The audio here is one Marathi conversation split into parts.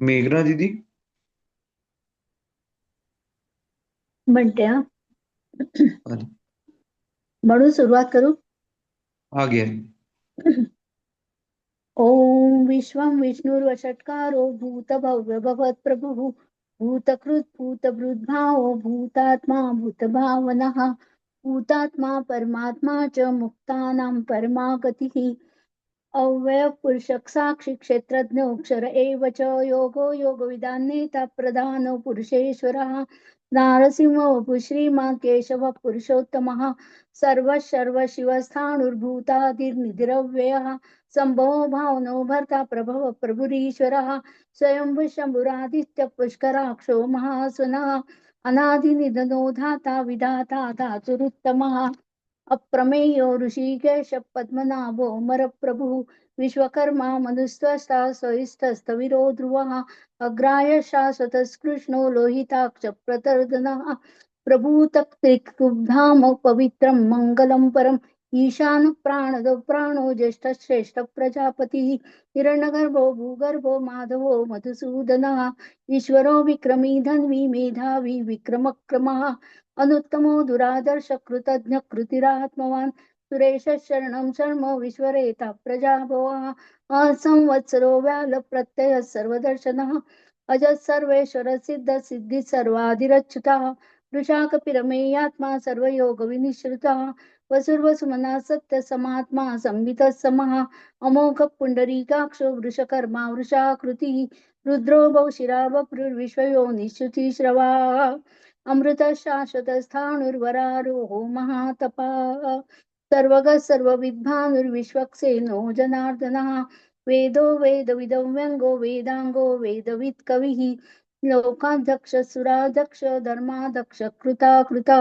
मेघना दीदी? म्हणते हा आली. म्हणून सुरुवात करू। आ गया। ॐ विश्वं विष्णुर्वषट्कारो भूतभव्य भवत्प्रभुः भूतकृत् भूतभृद्भावो भूतात्मा भूतभावनः। भूतात्मा परमात्मा च मुक्तानां परमा गतिः अव्ययपुरुषः साक्षी क्षेत्रज्ञोऽक्षर एव च योगो योगविदान्नेता प्रधानो पुरुषेश्वरः। नारसिंहो श्रीमा केशवः पुरुषोत्तमः सर्वः सर्वशिवस्थाणुर्भूतादिर्निधिरव्ययः सम्भवो भावनो भर्ता प्रभव प्रभुरीश्वरः। स्वयंभु शम्भुरादित्य पुष्कराक्षो महासुनः अनादिनिधनो धाता विधाता धातुरुत्तमः। अप्रमेयो ऋषिकेश पद्मनाभो मरप्रभुः विश्वकर्मा मनुस्त्वष्टा स्वइष्टस्तविरो ध्रुवः अग्राय शाश्वतस्कृष्णो लोहिताक्ष प्रतर्दनः प्रभूतक्तिकुब्धाम पवित्रं मङ्गलं परम् ईशान प्राणदो प्राणो ज्येष्ठ श्रेष्ठ प्रजापती। हिरण्यगर्भो भूगर्भो माधवो मधुसूदनः ईश्वरो विक्रमी धन्वी मेधावी विक्रमक्रमः अनुत्तमो दुरादर्श कृतज्ञ कृतिरात्मवान्। सुरेश शरणं शर्म विश्वरेता प्रजाभवः असंवत्सरो व्याल प्रत्यय सर्वदर्शनः अजः सर्वेश्वर सिद्ध सिद्धि सर्वाधिरच्युतः वृषाकपिरमेयात्मा सर्वयोग विनिश्रुतः वसुर्वसुमना सत्य समात्मा संवित समः अमोघ पुण्डरीकाक्षो वृषकर्मा वृषाकृती रुद्रो बहुशिरा वपुर्विश्वयो अमृत शाश्वत स्थाणुर्वरारोहो महातपा सर्वग सर्वविद्भानुर्विश्वक्सेनो जनार्दनः वेदो वेदविदं व्यङ्गो वेदाङ्गो वेदवित् कविः लोकाध्यक्ष सुराध्यक्ष धर्माध्यक्ष कृता कृता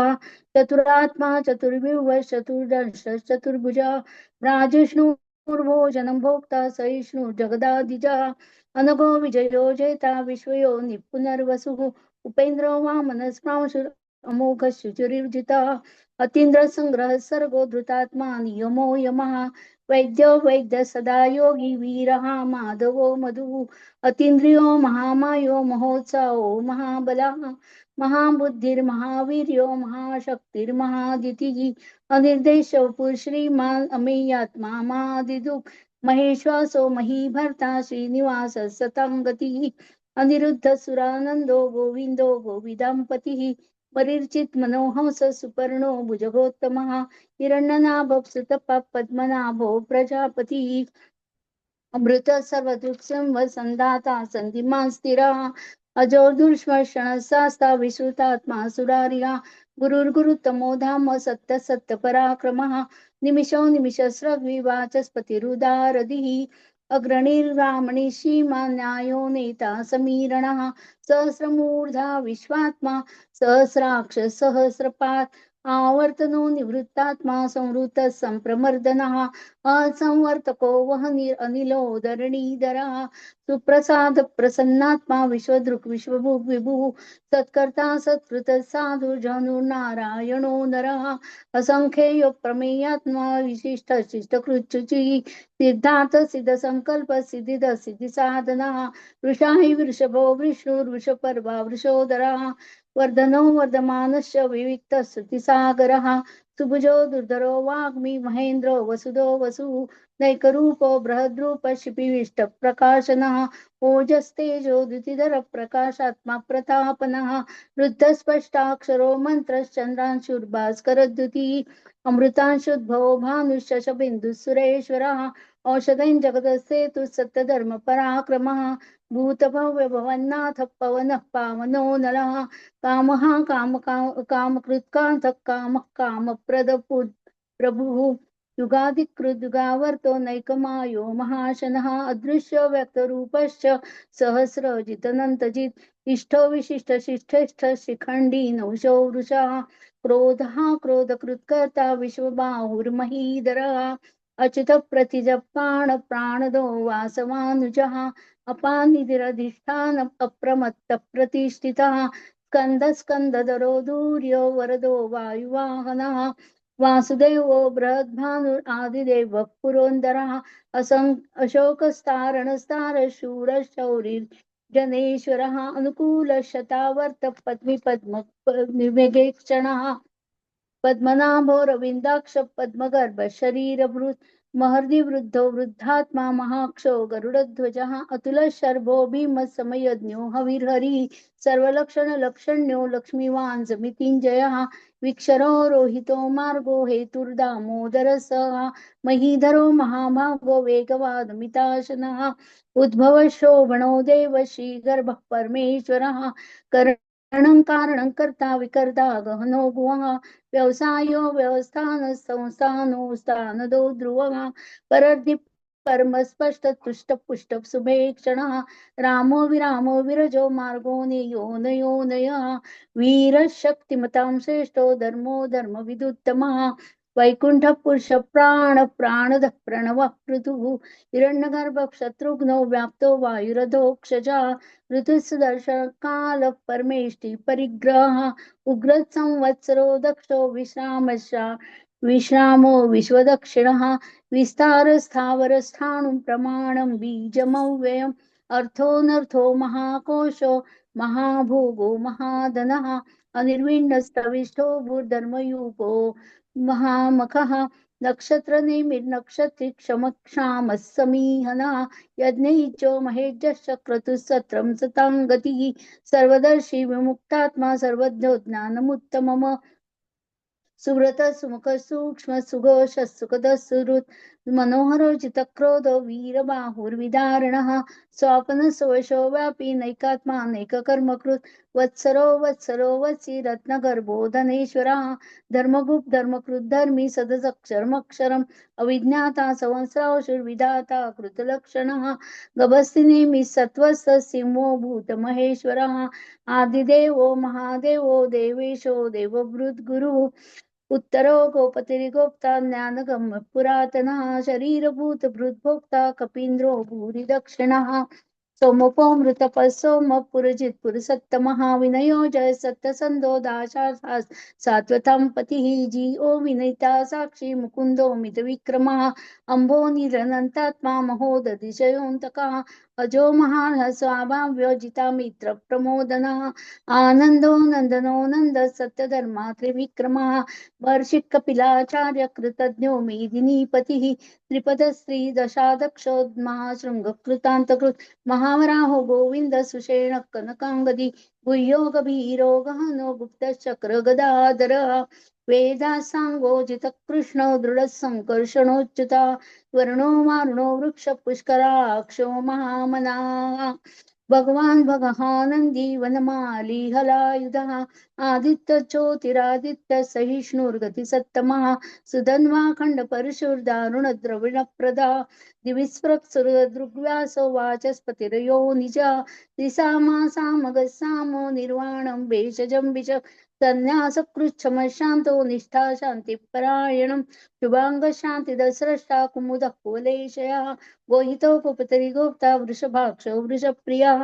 चतुरात्मा चतुर्विव चतुर्दश चतुर्भुजा राजिष्णुर्भोजनं भोक्ता सहिष्णु जगदादिजा अनघो विजयो जेता विश्वयो निपुनर्वसुः, उपेन्द्रो वामनस्प्रांशुर अमोघ शुचिर्जिता अतीन्द्र संग्रह सर्गो धृतात्मा नियमो यमः वैद्यो वैद्य सदा योगी वीरः माधवो मधु, अतीन्द्रियो महामायो महोत्सवो महाबलः महाबुद्धिर्महावीर्यो महाशक्तिर्महादितिः अनिर्देशो श्रीमान् अमेयात्मा महादिदुः महेश्वासो महीभर्ता श्रीनिवास सताङ्गतिः अनिरुद्ध सुरानन्दो गोविन्दो गोविदाम्पतिः परिर्चित मनोहंस सुपर्णो भुजगोत्तमः हिरण्यनाभ सुतप पद्मनाभो प्रजापतिः। अमृत सर्वदृक्सं वसन्दाता सन्धिमान् स्थिरः। अजो दुर्श्मशणशास्ता विश्रुतात्मा सुरारिया। गुरुर्गुरुतमो धाम सत्य सत्य पराक्रमः निमिषो निमिषस्रग्विवाचस्पतिरुदारधिः अग्रणीर्रामणि सीमा न्यायो नेता समीरणः सहस्रमूर्धा विश्वात्मा सहस्राक्ष सहस्रपात् आवर्तनो निवृत्तात्मा संवृत संप्रमर्दनः असंवर्तको वह अनिलो धरणीधरः सुप्रसाद प्रसन्नात्मा विश्वदृक् विश्वभुक् विभुः। सत्कर्ता सत्कृत साधु जनुर्नारायणो नरः। असंख्येय प्रमेयात्मा विशिष्ट शिष्टकृच्युचिः सिद्धार्थ सिद्ध संकल्प सिद्धिद सिद्धि साधना वृषाही वृषभो विष्णुर्वृषपर्वा वृषोदरः। वर्धनो वर्धमानश्च विविक्त श्रुतिसागरः सुभुजो दुर्धरो वाग्मी महेन्द्रो वसुदो वसु दैकरूपो बृहद्रूप शिपिविष्टप्रकाशनः ओजस्तेजो द्युतिधरप्रकाशात्मा प्रतापनः, वृद्धस्पष्टाक्षरो मन्त्रश्चन्द्रांशुर्भास्करद्युतिः, अमृतांशुद्भवो भानुश्च बिन्दुसुरेश्वरः औषधं सत्यधर्म सत्यधर्मपराक्रमः भूतभव्यभवन्नाथ पवनः पावनो नरः, कामः, काम कामकृत्कान्तः, कामः काम कामप्रद प्रभुः युगादिकृद्युगावर्तो नैकमायो महाशनः अदृश्य व्यक्तरूपश्च सहस्रजितनन्तजित् इष्टो विशिष्ट शिष्ठेष्ठ शिखण्डी नौशो वृषः क्रोधः क्रोधकृत्कर्ता विश्वबाहुर्महीधरः अच्युतप्रतिजप्पाण प्राणदो वासवानुजः अपानिधिरधिष्ठान अप्रमत्त स्कंद स्कंद दरो दूर्यो वरदो वायुवाहनः वासुदेवो बृहद्भानुर आदिदेव पुरोन्दरः असं अशोकस्तारणस्तार शूर जनेश्वरः अनुकूल शतावर्त पद्मी पद्मनाभो रविन्दाक्ष पद्मगर्भशरीरभृत् महर्दि वृद्धो वृद्धात्मा महाक्षो गरुडध्वजः अतुल शर्भो हविहरी सर्वक्षण लक्षण्यो लक्ष्मीवान् समितिञ्जयः विक्षरो रोहितो मार्गो हेतुर्दामोदरसः महीधरो महाभागो देव श्री गर्भ परमेश्वर कर कारणं कारणं कर्ता विकर्ता गहनो गुहा व्यवसायो व्यवस्थान संस्थानो स्थानदो ध्रुवः परर्दि परमस्पष्ट तुष्ट पुष्ट शुभेक्षणः रामो विरामो विरजो मार्गो नियो नयो नयः वीरशक्तिमतां श्रेष्ठो धर्मो धर्म विदुत्तमः वैकुण्ठ पुरुष प्राण प्राणद प्रणव ऋतुः हिरण्यगर्भ शत्रुघ्नो व्याप्तो वायुरधोक्षजा ऋतुसुदर्शन काल परमेष्टि परिग्रह उग्र संवत्सरो दक्षो विश्रामशा विश्रामो विश्वदक्षिणः विस्तार स्थावर स्थाणुं प्रमाणं बीजमव्ययम् अर्थोऽनर्थो महाकोशो महाभोगो महाधनः अनिर्विण्णस्तविष्ठो भूर्धर्मयुगो महामखः नक्षत्र नक्षत्रि क्षमक्षामः समीहनः महेज्यश्च क्रतुः सत्रं सतां गतिः सर्वदर्शी विमुक्तात्मा सर्वज्ञो ज्ञानमुत्तमम्। सुव्रत सुमुख सूक्ष्म सुघोष सुखद सुहृत् मनोहरो जितक्रोधो वीरबाहुर्विदारणः स्वापन सोशो व्यापी नैकात्मा नैककर्मकृत्। वत्सरो वत्सरो वत्सि रत्नगर्भो धनेश्वरः धर्मगुप्त धर्मकृत् धर्मी, सदसक्षरमक्षरम्। अविज्ञाता संवत्सराशुर्विधाता कृतलक्षणः। गभस्तिनेमि सत्त्वस्य सिंहो, भूतमहेश्वरः। आदिदेवो, महादेवो, देवेशो, देवभृद्गुरुः। उत्तरो गोपतिर्गोप्ता ज्ञानगम्य पुरातनः शरीरभूत भृद्भोक्ता कपीन्द्रो भूरिदक्षिणः सोमपो सोम पुरसत्तमः विनयो जय सत्तसन्दो दाशा सात्वतां पतिः जीओ विनयिता साक्षी मुकुन्दो मितविक्रमः अम्भो निरनन्तात्मा महोदधिशयोऽन्तकः अजो महान् स्वाभाव्योजिता मित्र प्रमोदनः आनन्दो नन्दनो नन्द सत्यधर्मा त्रिविक्रमा। वर्षिक कपिलाचार्य कृतज्ञो मेदिनीपतिः। त्रिपदश्री दशादक्षो महाशृङ्गकृतान्तकृत् महावराहो गोविन्द सुषेण कनकाङ्गदी। गुह्यो गभीरो गहनो गुप्तचक्र वेदा सांगोजित कृष्ण दृढ संकर्षणोच्युता वर्णो वारुणो वृक्ष पुष्कराक्षो महामना. भगवान् भगहानंदी वनमाली हलायुधः आदित्य ज्योतिरादित्य सहिष्णुर्गति सत्तमः सुधन्वा खण्ड परशुर्दारुण द्रविणप्रदा दिविस्पृक्सुरदृग्व्यासो वाचस्पतिरयो निज त्रिसामा सामगसामो निर्वाणं भेषजं विष संन्यासकृच्छमशान्तो निष्ठा शान्तिपरायणं शुभाङ्गशान्तिदस्रष्टा कुमुदः कुवलेशयः गोहितो गोपतरि गोप्ता वृषभाक्षो वृषप्रियः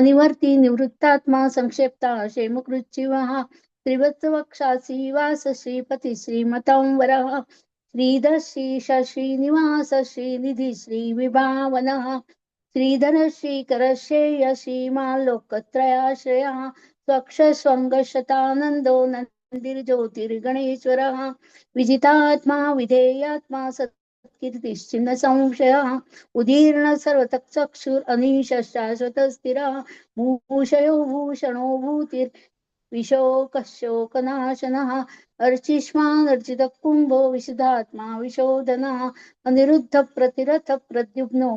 अनिवर्ति निवृत्तात्मा संक्षेप्ता क्षेमकृच्छिवः त्रिवत्सवक्षासि वास श्रीपति श्रीमतां वरः श्रीधर श्रीश श्रीनिवास श्रीनिधि श्रीविभावनः श्रीधर श्रीकरश्रेय श्रीमाल्लोकत्रयाश्रयः स्वक्ष स्वङ्गशतानन्दो नन्दिर्ज्योतिर्गणेश्वरः विजितात्मा विधेयात्मा सत्कीर्तिश्चिन्न संशयः उदीर्ण सर्वतक्षुर् अनीश शाश्वत स्थिरः भूषयो भूषणो भूतिर् विशोकशोकनाशनः अर्चिष्मान् अर्चितकुम्भो विशुधात्मा विशोधनः अनिरुद्धप्रतिरथप्रद्युम्नो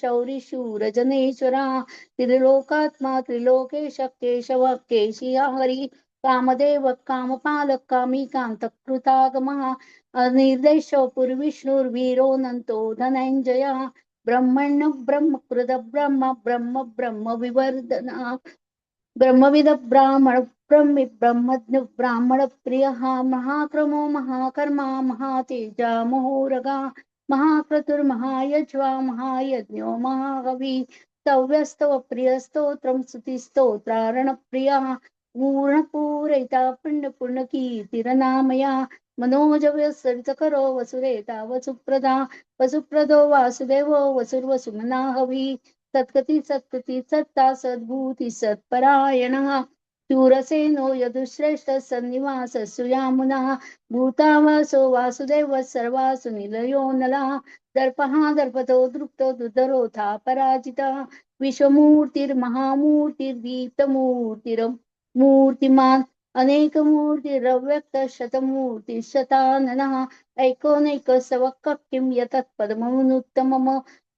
शौरी शूर जनेश्वरा त्रिलोकात्मा त्रिलोकेश केशव केशिया हरि कामदेव काम पालक कामी कामपालः कामिकान्तकृतागमः पुर पुर्विष्णुर्वीरो नो धनंजया ब्रह्मण्य ब्रह्मकृत ब्रह्म ब्रह्म ब्रह्म विवर्धनः ब्रह्मविद ब्राह्मण ब्रह्मि ब्रह्मज्ञ ब्राह्मण प्रिय महाक्रमो महाकर्मा महातेजा महोरगा महाक्रतुर्महायज्वा महायज्ञो महाकवि स्तव्यस्तव प्रियस्तोत्रं स्तुतिस्तोत्रारणप्रियः पूर्ण पूरयिता पुण्य पूर्ण कीर्तिरनामया मनोजव्य सरित करो वसुरेता वसुप्रदा, वसुप्रदो वासुदेवो वसुर्वसुमना हवी सत्कती सत्कती सत्ता सद्भूती सत्परायणः। शूरसेनो यदुश्रेष्ठ सन्निवास सुयामुना। भूतावासो वासुदेव सर्वासु निलयो नला। दर्पहा दर्पतो दृप्तो दुधरोथा पराजिता विश्वमूर्तिर्महामूर्तिर्दीप्तमूर्तिर्। मूर्तिमान अनेक मूर्तिरव्यक्त शतमूर्ती शताननः ऐकोनैक सवक्क किं यतत्पदमनुत्तमम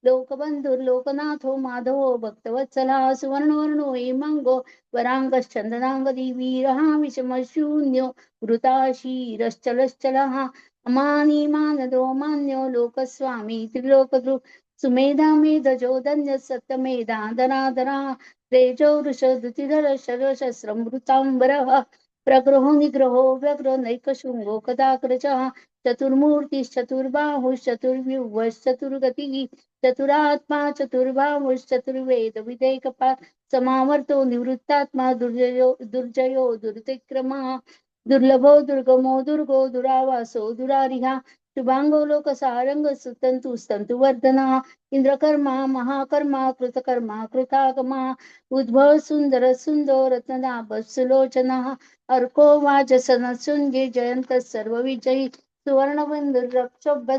लोकबन्धुर्लोकनाथो माधवो भक्तवत्सला सुवर्णवर्णो हेमाङ्गो वराङ्गश्चन्दनाङ्गदी वीरः विषमशून्यो वृताशीरश्चलश्चलः अमानी मानदो मान्यो लोकस्वामी त्रिलोकदृ सुमेधा मेधजो धन्य सत्यमेधा धनाधरा तेजो वृष धृतिधर शरशस्रमृतांबरः प्रग्रहो निग्रहो व्यग्र नैकशृङ्गो चतुर्मूर्ति चतुर्मूर्तिश्चतुर्बाहुश्चतुर्व्यूहश्चतुर्गतिः चतुरात्मा चतुर्बाहुश्चतुर्वेद विदेक समावर्तो निवृत्तात्मा दुर्जयो दुर्जयो दुर्तिक्रमः दुर्लभो दुर्गमो दुर्गो दुरावासो दुरारिहा शुभांगो लोकसारंग सुतंतु स्तंतु वर्धना इंद्रकर्मा महाकर्मा कृतकर्मा कृतागमा उद्भव सुंदर सुंदो रत्ननाभ सुलोचना अर्को वाजसन सुंगे जयंत सर्व विजयी सुवर्णबंधु रक्षोभ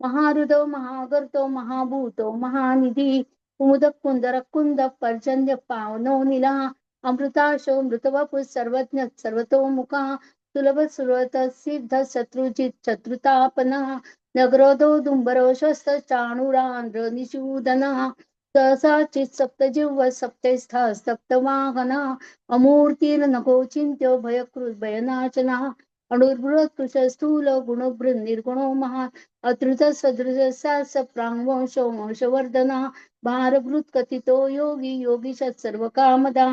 महारुदो महागर्तो महाभूतो महानिधी कुमुदक कुंदर कुंद पर्जन्य पावनो निला अमृताशो मृतवपु सर्वज्ञ सर्वतो सर्वतोमुखा सुलभ सुरतसिद्धशत्रुजित् शत्रुतापनः नगरोधो धुम्बरो शस्तचाणुरान्द्रनिषूदनः सहसा चित्सप्तजिह्व सप्तैस्थः सप्तवाहनः अमूर्तिर्नखो चिन्त्यो भयकृद्भयनाशनः अणुर्बृहत्कृशस्थूल गुणभृन्निर्गुणो महान् अत्रुतसदृशः योगी सत्सर्व कामदा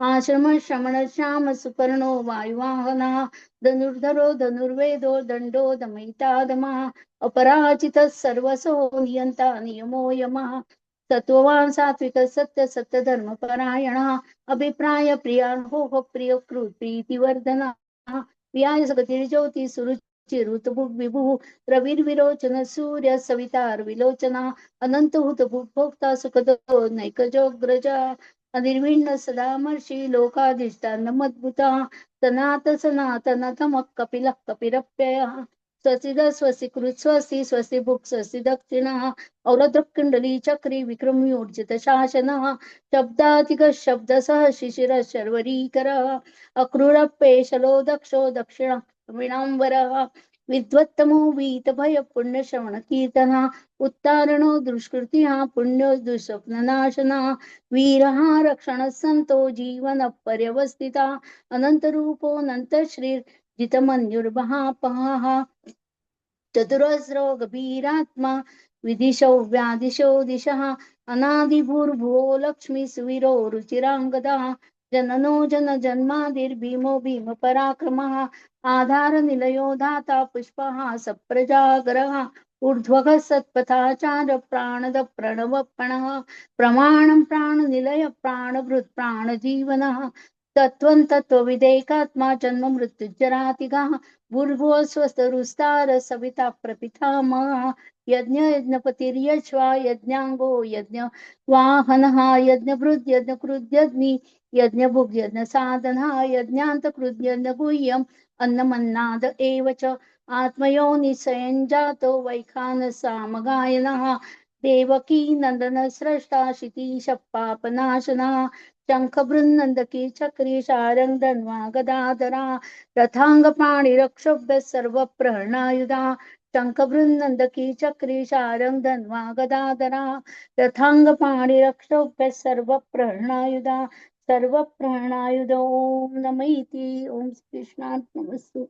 आश्रम श्रमण श्याम सुपर्णो वायुवाहना धनुर्धरो धनुर्वेदो दंडो दमयितादमा अपराजित सर्वसो नियंता नियमो यमः सत्ववान सात्विक सत्य सत्य धर्म परायणा अभिप्राय प्रिया हो हो प्रिय कृत प्रीतिवर्धना प्रिया सगती ज्योती सुरुचि ऋतभुग सूर्य सविता विलोचना अनंत हुत भोक्ता सुखदो नैकजोग्रजा अनिर्विण्ण सदामर्षी लोकाधिष्ठान मद्भुता सनात सनातन तमः कपिलः कपिरप्ययः स्वसिद स्वसिकृत स्वस्ति स्वस्ति भुक् स्वस्ति दक्षिणः औरद्रकुण्डली चक्री विक्रम्योर्जित शासनः शब्दातिक शब्दसः शिशिर शर्वरीकरः अक्रूरपेशलो दक्षो दक्षिण विणांबरः विद्वत्तमो वीतभय पुण्यश्रवण कीर्तना उत्तारणो दुष्कृतिः पुण्यो दुःस्वप्ननाशना वीरः रक्षण संतो जीवन पर्यवस्थिता अनंतरूपो अनंत श्री जितमन्युर्महापहाः चतुरस्रो गभीरात्मा विदिशो व्यादिशो दिशः अनादिभूर्भुवो लक्ष्मी सुविरो रुचिराङ्गदा जननो जन जन्मादिर्भीमो भीम पराक्रमः आधार निलयो धाता पुष्पः सप्रजागरः ऊर्ध्वः सत्पथाचार प्राणद प्रणवपणः प्रमाणं प्राणनिलय प्राणभृत् प्राणजीवनः तत्त्वं तत्त्वविदेकात्मा जन्म मृत्युजरातिगः भूर्भुव स्वस्तरुस्तार सविता प्रपितामहः यज्ञ यज्ञपतिर्यश्वा यज्ञाङ्गो यज्ञ वाहनः यज्ञभृद् यज्ञकृद्यज्ञि यज्ञभुग् यज्ञसाधनः यज्ञान्तकृद् यज्ञगुह्यम् अन्नमन्नाद एव च आत्मयोनिसयं जातो वैखानसामगायनः। देवकी नन्दन स्रष्टा शितीश पापनाशनः शङ्खबृन्नन्दकी चक्री शारङ्ग धन्वा गदाधरा। रथाङ्गपाणिरक्षोभ्य सर्वप्रहरणायुधा शङ्खबृन्नन्दकी चक्री शारङ्ग धन्वा गदाधरा। रथाङ्गपाणिरक्षोभ्य सर्वप्रहरणायुधा सर्वप्राणायुध ॐ नम इति ॐ कृष्णात्मस्तु